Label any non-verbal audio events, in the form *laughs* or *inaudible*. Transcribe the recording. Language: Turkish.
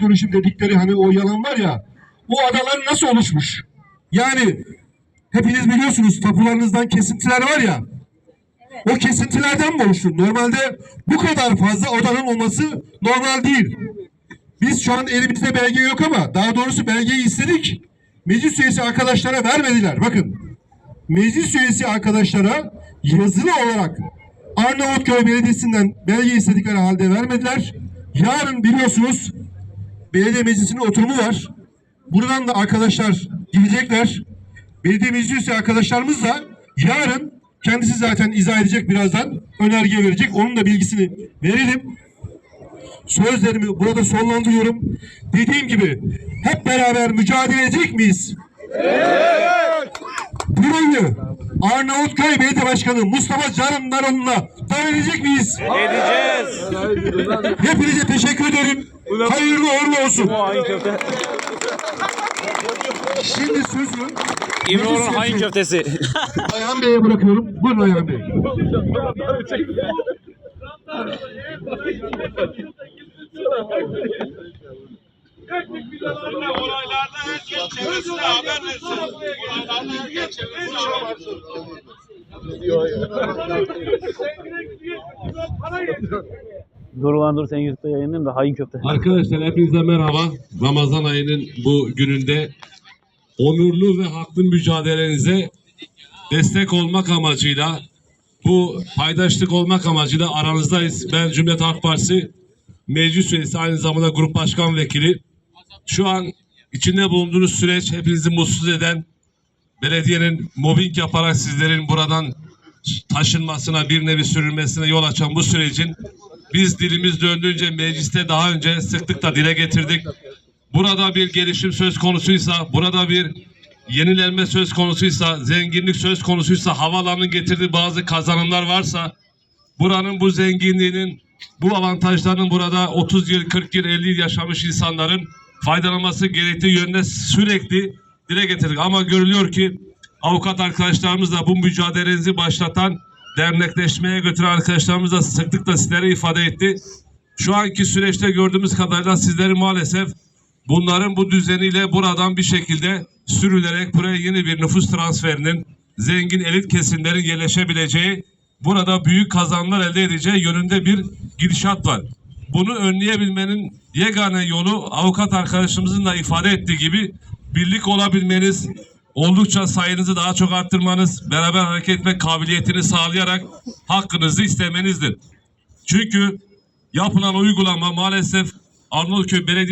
dönüşüm dedikleri hani o yalan var ya o adalar nasıl oluşmuş? Yani hepiniz biliyorsunuz tapularınızdan kesintiler var ya o kesintilerden mi oluştu? Normalde bu kadar fazla odanın olması normal değil. Biz şu an elimizde belge yok ama daha doğrusu belgeyi istedik. Meclis üyesi arkadaşlara vermediler. Bakın meclis üyesi arkadaşlara yazılı olarak Arnavutköy Belediyesi'nden belge istedikleri halde vermediler. Yarın biliyorsunuz belediye meclisinin oturumu var. Buradan da arkadaşlar gidecekler. Belediye meclis üyesi arkadaşlarımız da yarın kendisi zaten izah edecek birazdan. Önerge verecek. Onun da bilgisini verelim. Sözlerimi burada sonlandırıyorum. Dediğim gibi hep beraber mücadele edecek miyiz? Burayı Arnavutköy Belediye Başkanı Mustafa Canım Naron'la verecek miyiz? Edeceğiz. Hepinize teşekkür ederim. Hayırlı uğurlu olsun. Şimdi sözü İmro'nun hain köftesi. *laughs* Ayhan Bey'e bırakıyorum. Buyurun Ayhan Bey. Olaylarda herkes çevresine haber versin. Olaylarda herkes çevresine haber versin. Dur dur sen YouTube'da yayınlayayım da hain köfte. Arkadaşlar hepinize merhaba. Ramazan ayının bu gününde onurlu ve haklı mücadelenize destek olmak amacıyla bu paydaşlık olmak amacıyla aranızdayız. Ben Cumhuriyet Halk Partisi meclis üyesi aynı zamanda grup başkan vekili. Şu an içinde bulunduğunuz süreç hepinizi mutsuz eden belediyenin mobbing yaparak sizlerin buradan taşınmasına bir nevi sürülmesine yol açan bu sürecin biz dilimiz döndüğünce mecliste daha önce sıklıkla dile getirdik. Burada bir gelişim söz konusuysa, burada bir yenilenme söz konusuysa, zenginlik söz konusuysa, havalanın getirdiği bazı kazanımlar varsa, buranın bu zenginliğinin, bu avantajlarının burada 30 yıl, 40 yıl, 50 yıl yaşamış insanların faydalanması gerektiği yönde sürekli dile getirdik. Ama görülüyor ki avukat arkadaşlarımız da bu mücadelenizi başlatan dernekleşmeye götüren arkadaşlarımız da sıklıkla sizlere ifade etti. Şu anki süreçte gördüğümüz kadarıyla sizleri maalesef bunların bu düzeniyle buradan bir şekilde sürülerek buraya yeni bir nüfus transferinin zengin elit kesimlerin yerleşebileceği burada büyük kazanımlar elde edeceği yönünde bir gidişat var. Bunu önleyebilmenin yegane yolu avukat arkadaşımızın da ifade ettiği gibi birlik olabilmeniz, oldukça sayınızı daha çok arttırmanız, beraber hareket etme kabiliyetini sağlayarak hakkınızı istemenizdir. Çünkü yapılan uygulama maalesef Arnavutköy Belediye